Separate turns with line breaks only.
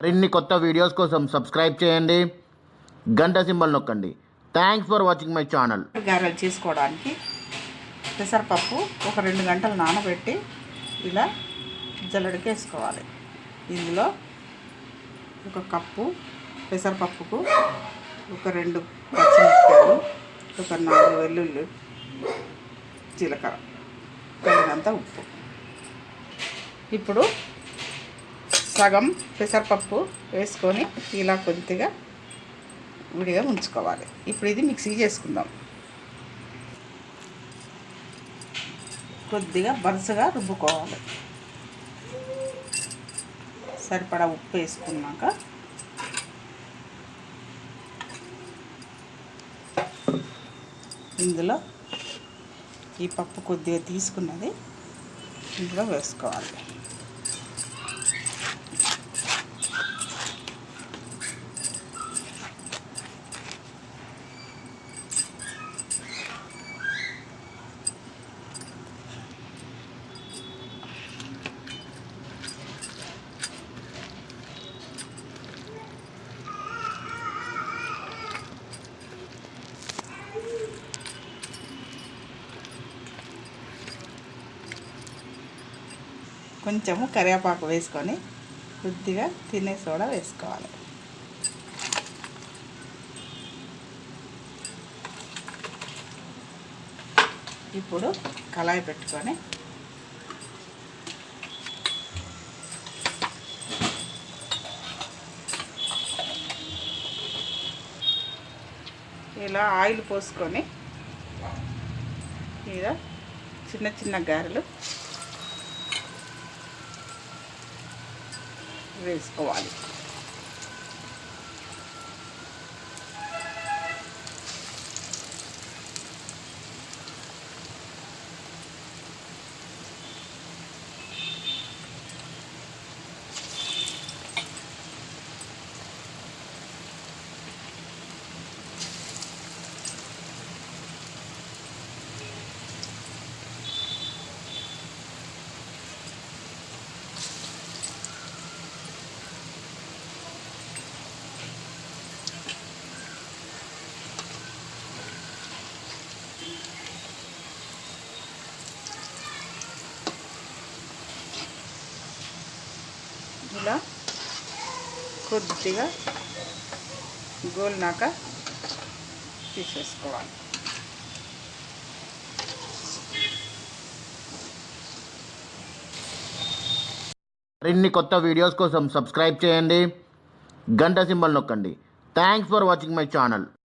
మరిన్ని కొత్త వీడియోస్ కోసం సబ్స్క్రైబ్ చేయండి. గంట సింబల్ నొక్కండి. Thanks for watching my channel
గారెలు చేసుకోవడానికి పెసరపప్పు ఒక రెండు గంటలు నానబెట్టి ఇలా జల్లడికేసుకోవాలి ఇందులో ఒక కప్పు పెసరపప్పుకు ఒక రెండు పచ్చిమిరపకాయలు ఒక నాలుగు వెల్లుల్లి జీలకర్ర తగినంత ఉప్పు. ఇప్పుడు సగం పెసరపప్పు వేసుకొని ఇలా కొద్దిగా విడిగా ఉంచుకోవాలి. ఇప్పుడు ఇది మిక్సీ చేసుకుందాం. కొద్దిగా బరుసగా రుబ్బుకోవాలి. సరిపడా ఉప్పు వేసుకున్నాక ఇందులో ఈ పప్పు కొద్దిగా తీసుకున్నది ఇందులో వేసుకోవాలి. కొంచెము కరివేపాకు వేసుకొని కొద్దిగా తినే సోడా వేసుకోవాలి. ఇప్పుడు కళాయి పెట్టుకొని ఇలా ఆయిల్ పోసుకొని ఇలా చిన్న చిన్న గారెలు వేసుకోవాలి ఇలా కొద్దిగా గోలినాక తీసేసుకోవాలి.
మరిన్ని కొత్త వీడియోస్ కోసం సబ్స్క్రైబ్ చేయండి. గంట సింబల్ నొక్కండి. Thanks for watching my channel